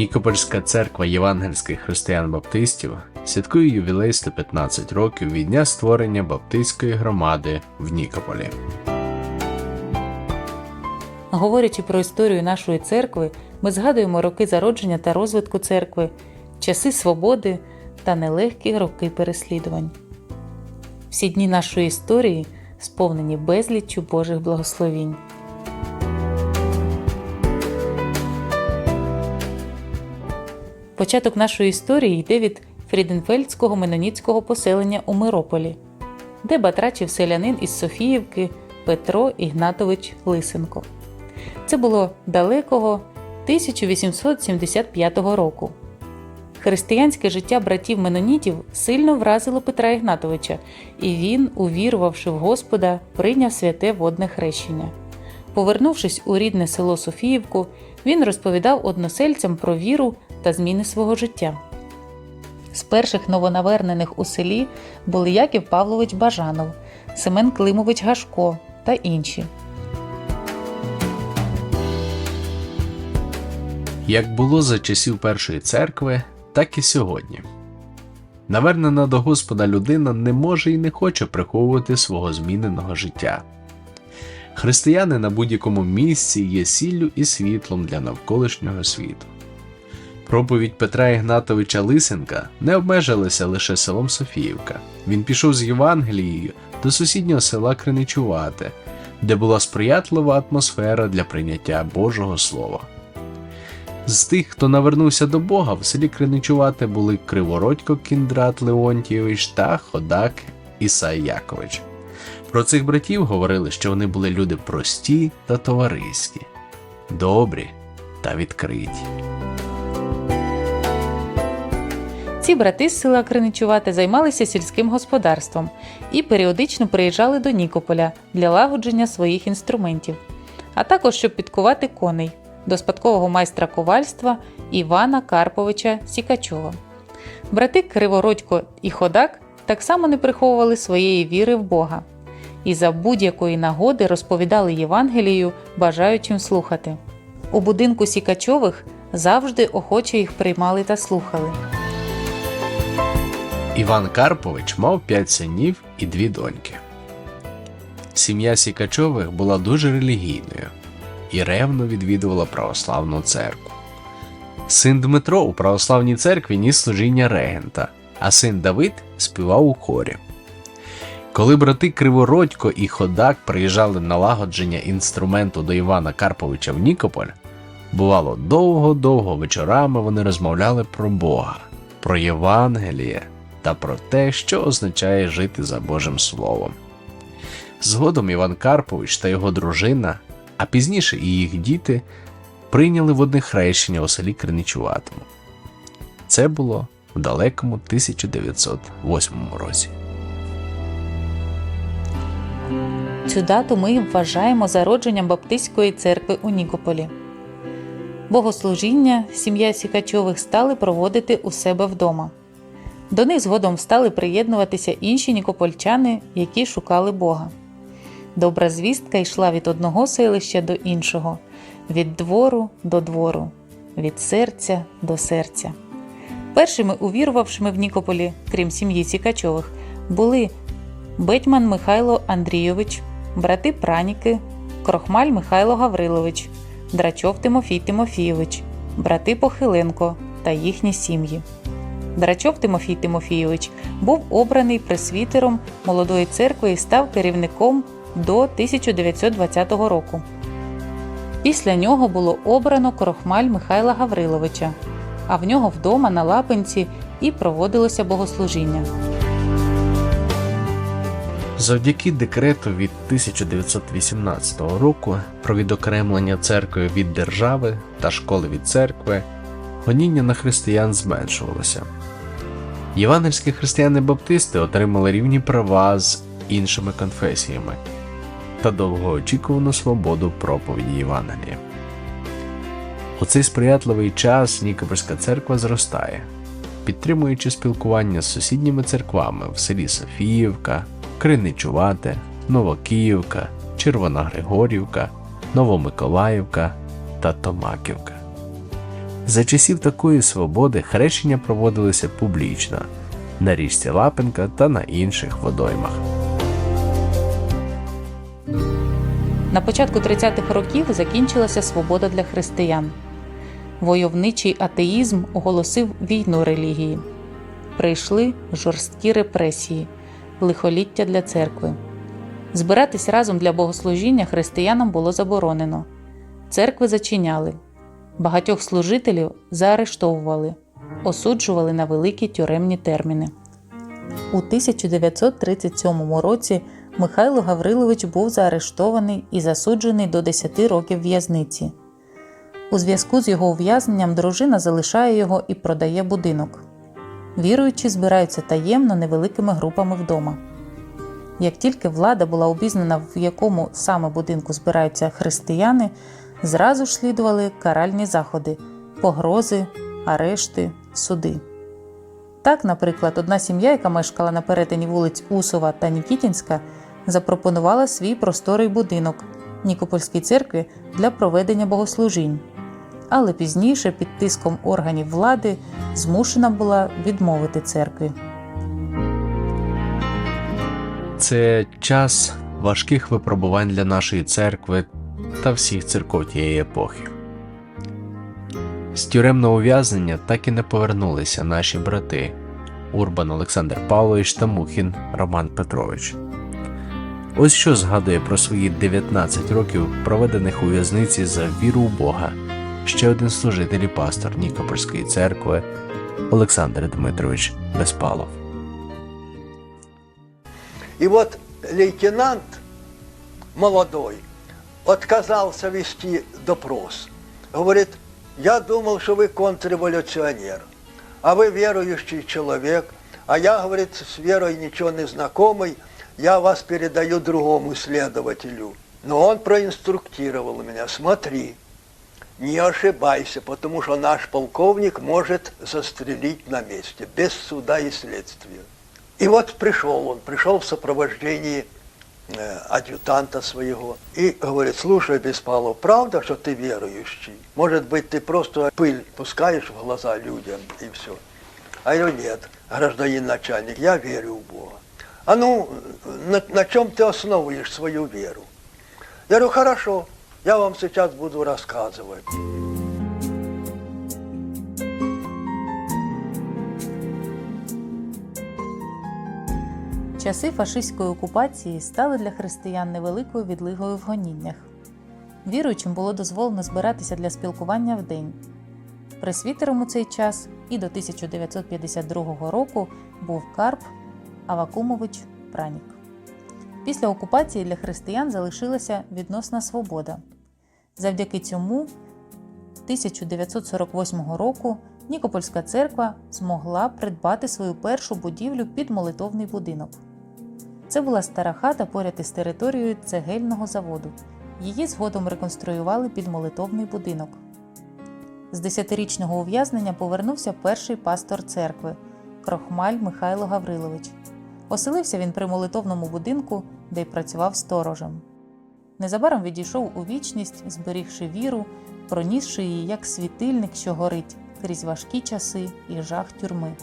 Нікопольська церква євангельських християн-баптистів святкує ювілей 115 років від дня створення баптистської громади в Нікополі. Говорячи про історію нашої церкви, ми згадуємо роки зародження та розвитку церкви, часи свободи та нелегкі роки переслідувань. Всі дні нашої історії сповнені безліччю Божих благословінь. Початок нашої історії йде від Фріденфельдського меноніцького поселення у Мирополі, де батрачив селянин із Софіївки Петро Ігнатович Лисенко. Це було далекого 1875 року. Християнське життя братів Менонітів сильно вразило Петра Ігнатовича, і він, увірувавши в Господа, прийняв святе водне хрещення. Повернувшись у рідне село Софіївку, він розповідав односельцям про віру та зміни свого життя. З перших новонавернених у селі були Яків Павлович Бажанов, Семен Климович Гашко та інші. Як було за часів першої церкви, так і сьогодні. Навернена до Господа людина не може і не хоче приховувати свого зміненого життя. Християни на будь-якому місці є сіллю і світлом для навколишнього світу. Проповідь Петра Ігнатовича Лисенка не обмежилася лише селом Софіївка. Він пішов з Євангелією до сусіднього села Криничувати, де була сприятлива атмосфера для прийняття Божого Слова. З тих, хто навернувся до Бога, в селі Криничувати були Кривородько Кіндрат Леонтійович та Ходак Ісай Якович. Про цих братів говорили, що вони були люди прості та товариські, добрі та відкриті. Ці брати з села Криничувати займалися сільським господарством і періодично приїжджали до Нікополя для лагодження своїх інструментів, а також щоб підкувати коней до спадкового майстра ковальства Івана Карповича Сікачова. Брати Кривородько і Ходак так само не приховували своєї віри в Бога і за будь-якої нагоди розповідали Євангелію бажаючим слухати. У будинку Сікачових завжди охоче їх приймали та слухали. Іван Карпович мав п'ять синів і дві доньки. Сім'я Сікачових була дуже релігійною і ревно відвідувала православну церкву. Син Дмитро у православній церкві ніс служіння регента, а син Давид співав у хорі. Коли брати Кривородько і Ходак приїжджали на лагодження інструменту до Івана Карповича в Нікополь, бувало довго-довго вечорами вони розмовляли про Бога, про Євангеліє та про те, що означає жити за Божим Словом. Згодом Іван Карпович та його дружина, а пізніше і їх діти, прийняли водне хрещення у селі Криничуватому. Це було в далекому 1908 році. Цю дату ми вважаємо зародженням Баптистської церкви у Нікополі. Богослужіння сім'я Сікачових стали проводити у себе вдома. До них згодом стали приєднуватися інші нікопольчани, які шукали Бога. Добра звістка йшла від одного селища до іншого, від двору до двору, від серця до серця. Першими увірувавшими в Нікополі, крім сім'ї Сікачових, були Бетьман Михайло Андрійович, брати Праніки, Крохмаль Михайло Гаврилович, Драчов Тимофій Тимофійович, брати Похиленко та їхні сім'ї. Драчов Тимофій Тимофійович був обраний пресвітером молодої церкви і став керівником до 1920 року. Після нього було обрано Крохмаль Михайла Гавриловича, а в нього вдома на Лапинці і проводилося богослужіння. Завдяки декрету від 1918 року про відокремлення церкви від держави та школи від церкви, гоніння на християн зменшувалося. Євангельські християни-баптисти отримали рівні права з іншими конфесіями та довгоочікувану свободу проповіді Євангелія. У цей сприятливий час Нікопольська церква зростає, підтримуючи спілкування з сусідніми церквами в селі Софіївка, Криничувате, Червона Григорівка, Новомиколаївка та Томаківка. За часів такої свободи хрещення проводилися публічно на річці Лапенка та на інших водоймах. На початку 30-х років закінчилася свобода для християн. Войовничий атеїзм оголосив війну релігії. Прийшли жорсткі репресії, лихоліття для церкви. Збиратись разом для богослужіння християнам було заборонено. Церкви зачиняли. Багатьох служителів заарештовували, осуджували на великі тюремні терміни. У 1937 році Михайло Гаврилович був заарештований і засуджений до 10 років в'язниці. У зв'язку з його ув'язненням дружина залишає його і продає будинок. Віруючі збираються таємно невеликими групами вдома. Як тільки влада була обізнана, в якому саме будинку збираються християни, зразу ж слідували каральні заходи, погрози, арешти, суди. Так, наприклад, одна сім'я, яка мешкала на перетині вулиць Усова та Нікітінська, запропонувала свій просторий будинок Нікопольській церкві для проведення богослужінь. Але пізніше, під тиском органів влади, змушена була відмовити церкві. Це час важких випробувань для нашої церкви та всіх церков тієї епохи. З тюремного ув'язнення так і не повернулися наші брати Урбан Олександр Павлович та Мухін Роман Петрович. Ось що згадує про свої 19 років, проведених у в'язниці за віру в Бога, ще один служитель і пастор Нікопольської церкви Олександр Дмитрович Безпалов. И вот лейтенант молодой отказался вести допрос. Говорит, я думал, что вы контрреволюционер, а вы верующий человек, а я, говорит, с верой ничего не знакомый, я вас передаю другому следователю. Но он проинструктировал меня, смотри, не ошибайся, потому что наш полковник может застрелить на месте, без суда и следствия. И вот пришел он, пришел в сопровождении адъютанта своего и говорит, слушай, Беспалов, правда, что ты верующий? Может быть, ты просто пыль пускаешь в глаза людям и все. А я говорю, нет, гражданин начальник, я верю в Бога. А ну, на, на чем ты основываешь свою веру? Я говорю, хорошо, я вам сейчас буду рассказывать. Часи фашистської окупації стали для християн невеликою відлигою в гоніннях. Віруючим було дозволено збиратися для спілкування в день. Пресвітером у цей час і до 1952 року був Карп Авакумович Пранік. Після окупації для християн залишилася відносна свобода. Завдяки цьому 1948 року Нікопольська церква змогла придбати свою першу будівлю під молитовний будинок. Це була стара хата поряд із територією цегельного заводу. Її згодом реконструювали під молитовний будинок. З десятирічного ув'язнення повернувся перший пастор церкви Крохмаль Михайло Гаврилович. Оселився він при молитовному будинку, де й працював сторожем. Незабаром відійшов у вічність, зберігши віру, пронісши її як світильник, що горить крізь важкі часи і жах тюрми.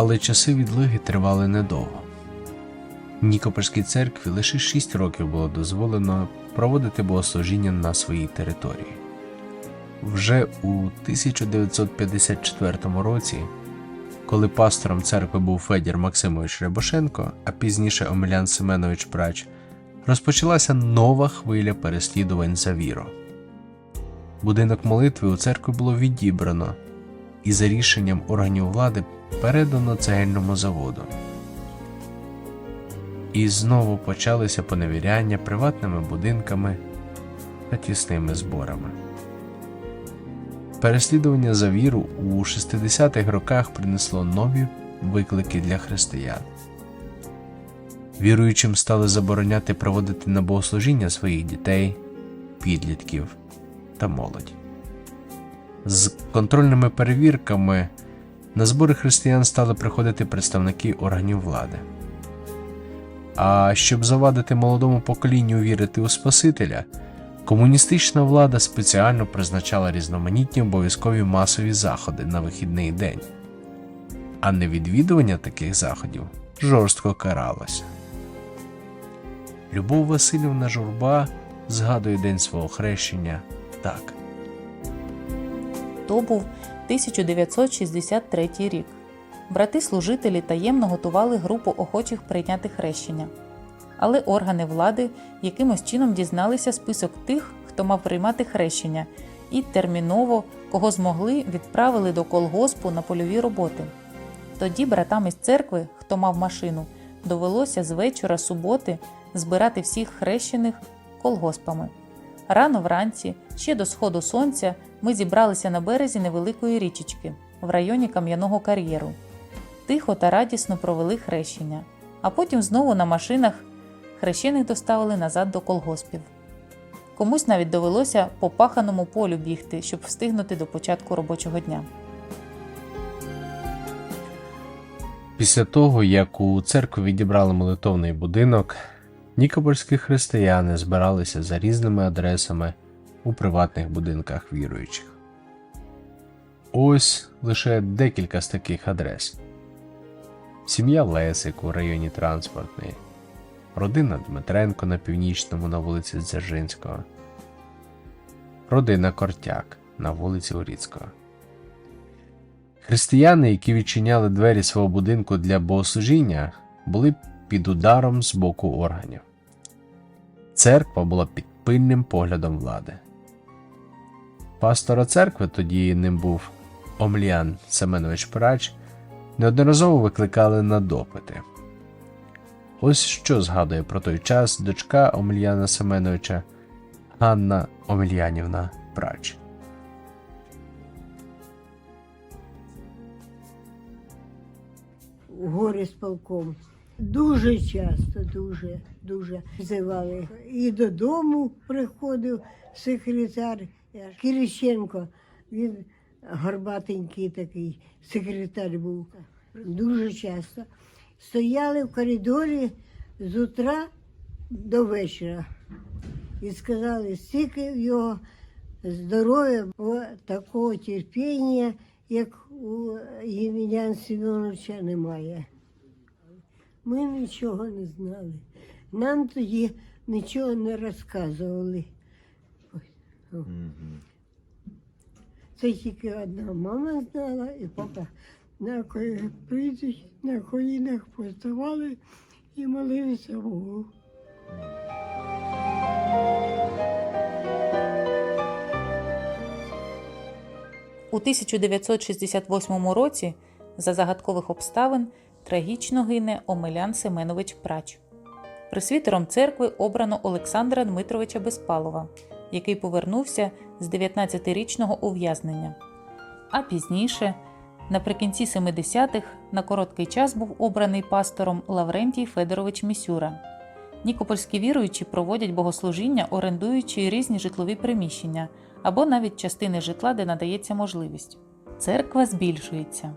Але часи відлиги тривали недовго. Нікопольській церкві лише 6 років було дозволено проводити богослужіння на своїй території. Вже у 1954 році, коли пастором церкви був Федір Максимович Рябошенко, а пізніше Омелян Семенович Прач, розпочалася нова хвиля переслідувань за віру. Будинок молитви у церкві було відібрано і за рішенням органів влади передано цегельному заводу. І знову почалися поневіряння приватними будинками та тісними зборами. Переслідування за віру у 60-х роках принесло нові виклики для християн. Віруючим стали забороняти проводити на богослужіння своїх дітей, підлітків та молодь. З контрольними перевірками на збори християн стали приходити представники органів влади. А щоб завадити молодому поколінню вірити у Спасителя, Комуністична влада спеціально призначала різноманітні обов'язкові масові заходи на вихідний день, а невідвідування таких заходів жорстко каралося. Любов Васильівна Журба згадує день свого хрещення так. То був 1963 рік. Брати-служителі таємно готували групу охочих прийняти хрещення. Але органи влади якимось чином дізналися список тих, хто мав приймати хрещення, і терміново, кого змогли, відправили до колгоспу на польові роботи. Тоді братам із церкви, хто мав машину, довелося з вечора суботи збирати всіх хрещених колгоспами. Рано вранці, ще до сходу сонця, ми зібралися на березі невеликої річечки в районі кам'яного кар'єру. Тихо та радісно провели хрещення, а потім знову на машинах хрещених доставили назад до колгоспів. Комусь навіть довелося по паханому полю бігти, щоб встигнути до початку робочого дня. Після того, як у церкві відібрали молитовний будинок, нікопольські християни збиралися за різними адресами у приватних будинках віруючих. Ось лише декілька з таких адрес: сім'я Лесик у районі Транспортної, родина Дмитренко на північному на вулиці Дзержинського, родина Кортяк на вулиці Уріцького. Християни, які відчиняли двері свого будинку для богослужіння, були під ударом з боку органів. Церква була під пильним поглядом влади. Пастора церкви, тоді ним був Омліан Семенович Прач, неодноразово викликали на допити. Ось що згадує про той час дочка Омельяна Семеновича Ганна Омельянівна Прач. горе з полком. Дуже часто, дуже, дуже взивали. І додому приходив секретар Кириченко. Він горбатенький такий секретар був. Дуже часто. Стояли в коридорі з утра до вечора. І сказали, стільки в його здоров'я, такого терпіння, як у Ємілян Семеновича немає. Ми нічого не знали. Нам тоді нічого не розказували. Це тільки одна мама знала, і папа на прийдуть, на колінах поставали і молилися Богу. У 1968 році за загадкових обставин трагічно гине Омелян Семенович Прач. Присвітером церкви обрано Олександра Дмитровича Безпалова, який повернувся з 19-річного ув'язнення. А пізніше, наприкінці 70-х, на короткий час був обраний пастором Лаврентій Федорович Місюра. Нікопольські віруючі проводять богослужіння, орендуючи різні житлові приміщення або навіть частини житла, де надається можливість. Церква збільшується,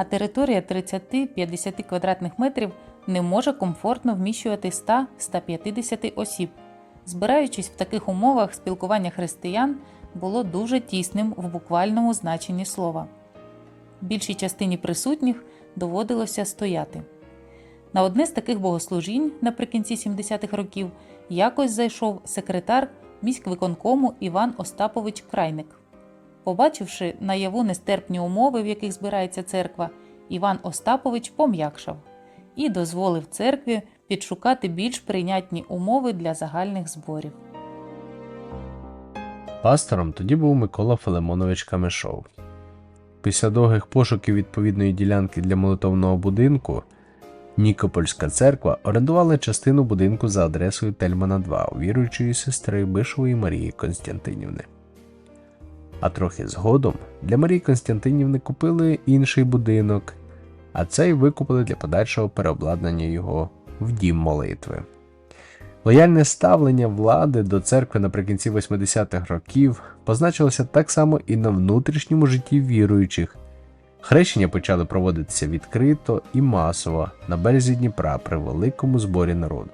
а територія 30-50 квадратних метрів не може комфортно вміщувати 100-150 осіб. Збираючись в таких умовах, спілкування християн було дуже тісним в буквальному значенні слова. Більшій частині присутніх доводилося стояти. На одне з таких богослужінь наприкінці 70-х років якось зайшов секретар міськвиконкому Іван Остапович Крайник. Побачивши наяву нестерпні умови, в яких збирається церква, Іван Остапович пом'якшав і дозволив церкві підшукати більш прийнятні умови для загальних зборів. Пастором тоді був Микола Филимонович Камешов. Після довгих пошуків відповідної ділянки для молитовного будинку Нікопольська церква орендувала частину будинку за адресою Тельмана 2 у віруючої сестри Бишової Марії Константинівни. А трохи згодом для Марії Константинівни купили інший будинок, а цей викупили для подальшого переобладнання його в дім молитви. Лояльне ставлення влади до церкви наприкінці 80-х років позначилося так само і на внутрішньому житті віруючих. Хрещення почали проводитися відкрито і масово на березі Дніпра при великому зборі народу.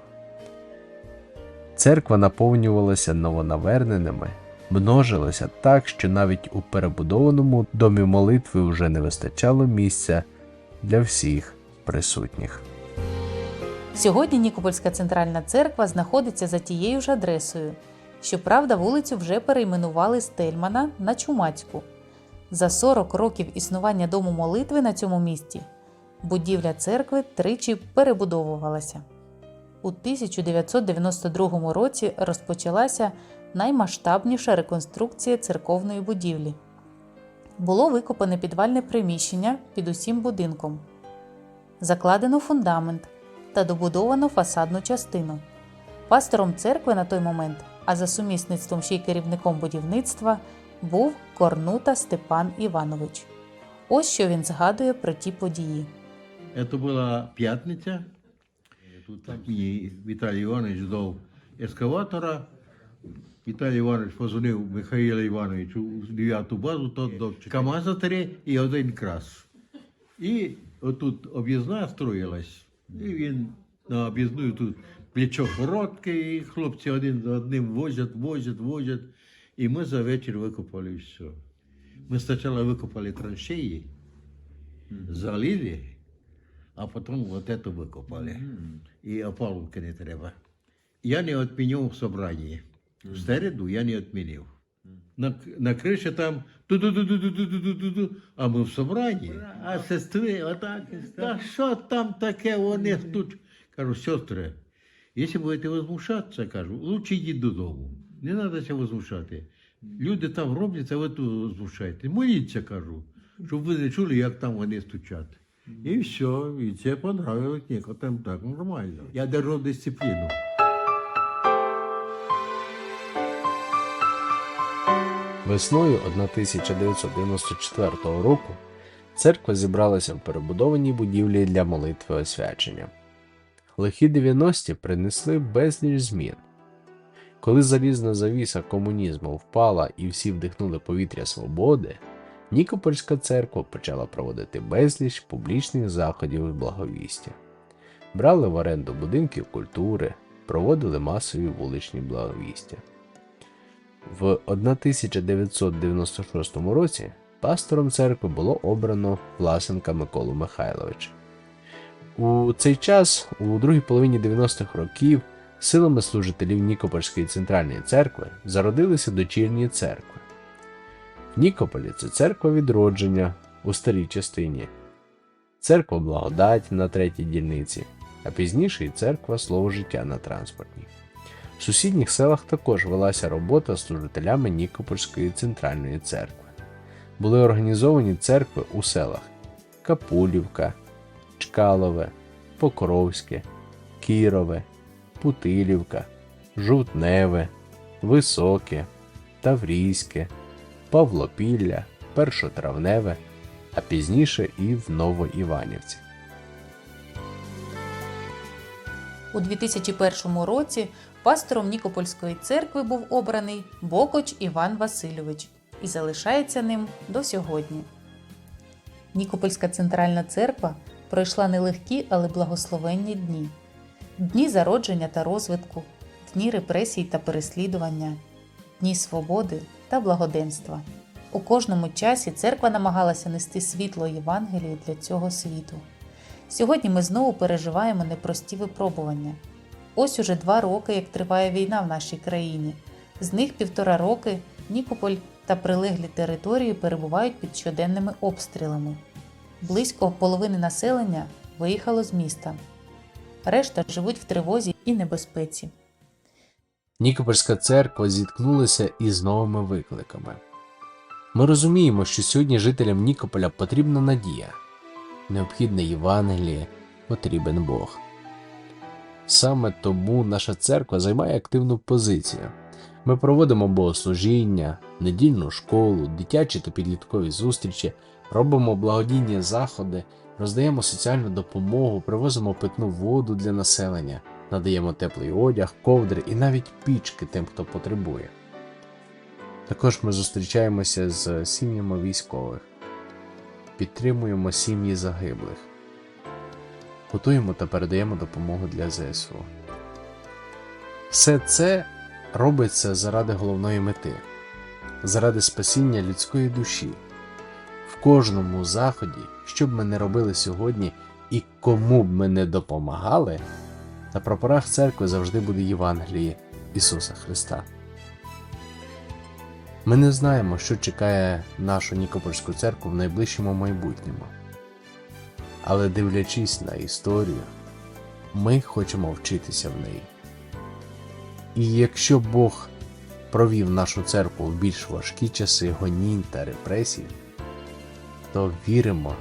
Церква наповнювалася новонаверненими, множилася так, що навіть у перебудованому домі молитви вже не вистачало місця для всіх присутніх. Сьогодні Нікопольська центральна церква знаходиться за тією ж адресою. Щоправда, вулицю вже перейменували з Тельмана на Чумацьку. За 40 років існування дому молитви на цьому місці будівля церкви тричі перебудовувалася. У 1992 році розпочалася наймасштабніша реконструкція церковної будівлі. Було викопане підвальне приміщення під усім будинком, закладено фундамент та добудовано фасадну частину. Пастором церкви на той момент, а за сумісництвом ще й керівником будівництва, був Корнута Степан Іванович. Ось що він згадує про ті події. Это була п'ятниця. Тут мені Віталій Іванович дав ескаватора. Віталій Іванович позвонив Михайлу Івановичу у 9 базу, тот до КАМАЗа три і один крас. І отут об'їзна строїлась. І він на об'їзну тут плечо коротке, і хлопці один за одним возять, возять, возять. І ми за вечір викопали все. Ми спочатку викопали траншеї, залили, а потім вот это викопали. І опалубки не треба. Я не відмінив в собранні. В середу я не відмінив. На, на криші там ту-ду-ду-ду-ду-ду-ду-ду-ду, а ми в собранні. А сестри, отак, та що там таке, вони тут. Кажу, сестри, якщо будете возмущатися, кажу, лучше йдіть додому. Не треба себе возмущати. Люди там роблять, а ви тут возмущаєте. Моліться, кажу, щоб ви не чули, як там вони стучать. І все, і це понравилось некоторым так нормально. Я держав дисципліну. Весною 1994 року церква зібралася в перебудованій будівлі для молитви освячення. Лихі 90-ті принесли безліч змін. Коли залізна завіса комунізму впала і всі вдихнули повітря свободи, Нікопольська церква почала проводити безліч публічних заходів благовістя. Брали в оренду будинків культури, проводили масові вуличні благовістя. В 1996 році пастором церкви було обрано Власенка Миколу Михайловича. У цей час, у другій половині 90-х років, силами служителів Нікопольської центральної церкви зародилися дочірні церкви. В Нікополі це церква відродження у старій частині, церква благодать на третій дільниці, а пізніше і церква слово життя на транспортній. В сусідніх селах також велася робота з служителями Нікопольської центральної церкви. Були організовані церкви у селах Капулівка, Чкалове, Покровське, Кірове, Путилівка, Жовтневе, Високе, Таврійське, Павлопілля, Першотравневе, а пізніше і в Новоіванівці. У 2001 році пастором Нікопольської церкви був обраний Бокоч Іван Васильович і залишається ним до сьогодні. Нікопольська центральна церква пройшла нелегкі, але благословенні дні: дні зародження та розвитку, дні репресій та переслідування, дні свободи та благоденства. У кожному часі церква намагалася нести світло Євангелії для цього світу. Сьогодні ми знову переживаємо непрості випробування. Ось уже два роки, як триває війна в нашій країні. З них півтора роки Нікополь та прилеглі території перебувають під щоденними обстрілами. Близько половини населення виїхало з міста. Решта живуть в тривозі і небезпеці. Нікопольська церква зіткнулася із новими викликами. Ми розуміємо, що сьогодні жителям Нікополя потрібна надія, необхідне Євангеліє, потрібен Бог. Саме тому наша церква займає активну позицію. Ми проводимо богослужіння, недільну школу, дитячі та підліткові зустрічі, робимо благодійні заходи, роздаємо соціальну допомогу, привозимо питну воду для населення, надаємо теплий одяг, ковдри і навіть пічки тим, хто потребує. Також ми зустрічаємося з сім'ями військових, підтримуємо сім'ї загиблих, готуємо та передаємо допомогу для ЗСУ. Все це робиться заради головної мети, заради спасіння людської душі. В кожному заході, що б ми не робили сьогодні і кому б ми не допомагали, на прапорах церкви завжди буде Євангеліє Ісуса Христа. Ми не знаємо, що чекає нашу Нікопольську церкву в найближчому майбутньому. Але дивлячись на історію, ми хочемо вчитися в неї. І якщо Бог провів нашу церкву в більш важкі часи гонінь та репресій, то віримо,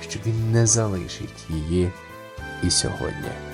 що Він не залишить її і сьогодні.